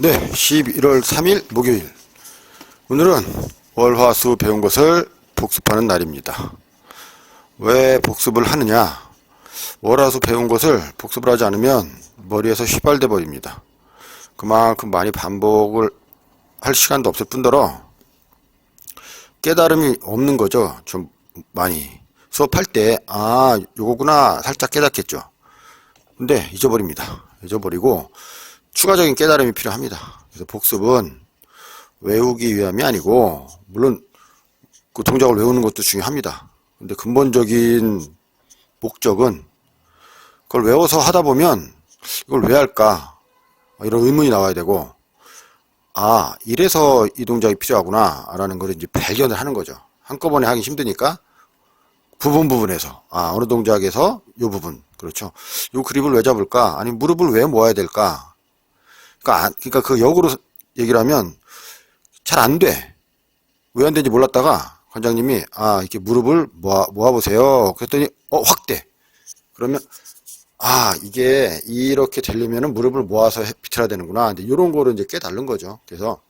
네, 11월 3일 목요일. 오늘은 월화수 배운 것을 복습하는 날입니다. 왜 복습을 하느냐? 월화수 배운 것을 복습을 하지 않으면 머리에서 휘발돼 버립니다. 그만큼 많이 반복을 할 시간도 없을 뿐더러 깨달음이 없는 거죠. 좀 많이. 수업할 때, 아, 요거구나. 살짝 깨닫겠죠. 근데 잊어버립니다. 잊어버리고 추가적인 깨달음이 필요합니다. 그래서 복습은 외우기 위함이 아니고 물론 그 동작을 외우는 것도 중요합니다. 근데 근본적인 목적은 그걸 외워서 하다 보면 이걸 왜 할까 이런 의문이 나와야 되고 아 이래서 이 동작이 필요하구나 라는 걸 이제 발견을 하는 거죠. 한꺼번에 하기 힘드니까 부분 부분에서 아 어느 동작에서 요 부분 그렇죠. 요 그립을 왜 잡을까? 아니 무릎을 왜 모아야 될까? 그러니까 안- 그러니까 그 역으로 얘기를 하면 잘 안 돼. 왜 안 되는지 몰랐다가 관장님이 아 이렇게 무릎을 모아 모아 보세요. 그랬더니 어 확대. 그러면 아 이게 이렇게 되려면은 무릎을 모아서 해- 비틀어야 되는구나. 근데 이런 거를 이제 깨달은 거죠. 그래서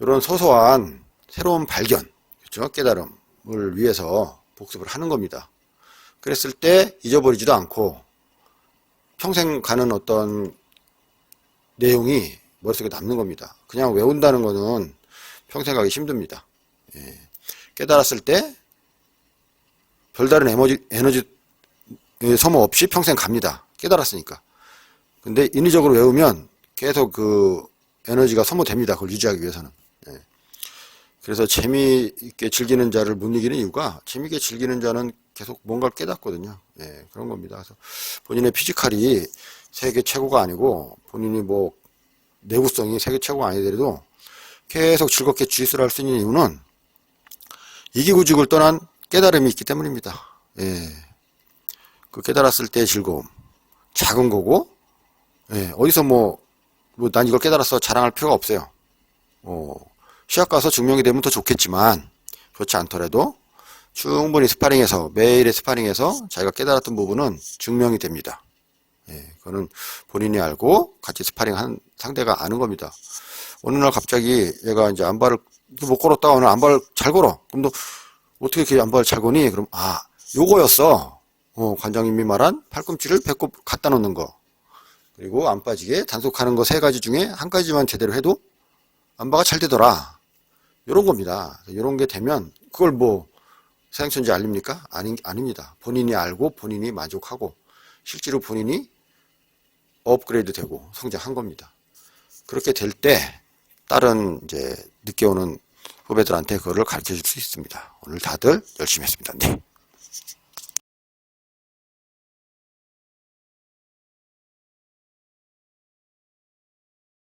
이런 소소한 새로운 발견, 그렇죠? 깨달음을 위해서 복습을 하는 겁니다. 그랬을 때 잊어버리지도 않고 평생 가는 어떤 내용이 머릿속에 남는 겁니다. 그냥 외운다는 거는 평생 가기 힘듭니다. 예. 깨달았을 때 별다른 에너지, 에너지 예, 소모 없이 평생 갑니다. 깨달았으니까. 근데 인위적으로 외우면 계속 그 에너지가 소모됩니다. 그걸 유지하기 위해서는. 예. 그래서 재미있게 즐기는 자를 못 이기는 이유가 재미있게 즐기는 자는 계속 뭔가를 깨닫거든요. 예, 그런 겁니다. 그래서 본인의 피지컬이 세계 최고가 아니고 본인이 뭐 내구성이 세계 최고가 아니더라도 계속 즐겁게 주짓수를 할 수 있는 이유는 이기구직을 떠난 깨달음이 있기 때문입니다. 예. 그 깨달았을 때의 즐거움. 작은 거고, 예, 어디서 뭐, 뭐, 난 이걸 깨달았어. 자랑할 필요가 없어요. 어, 시합 가서 증명이 되면 더 좋겠지만, 그렇지 않더라도, 충분히 스파링에서, 매일의 스파링에서 자기가 깨달았던 부분은 증명이 됩니다. 예, 그거는 본인이 알고 같이 스파링 한 상대가 아는 겁니다. 어느 날 갑자기 얘가 이제 안발을 못 걸었다가 오늘 안발을 잘 걸어. 그럼 너 어떻게 이렇게 안발을 잘 거니? 그럼 아, 요거였어. 어, 관장님이 말한 팔꿈치를 배꼽 갖다 놓는 거. 그리고 안 빠지게 단속하는 거 세 가지 중에 한 가지만 제대로 해도 안바가 잘 되더라. 요런 겁니다. 요런 게 되면 그걸 뭐 서양천지 알립니까? 아니, 아닙니다. 본인이 알고 본인이 만족하고 실제로 본인이 업그레이드 되고 성장한 겁니다. 그렇게 될 때 다른 이제 늦게 오는 후배들한테 그거를 가르쳐 줄 수 있습니다. 오늘 다들 열심히 했습니다. 네.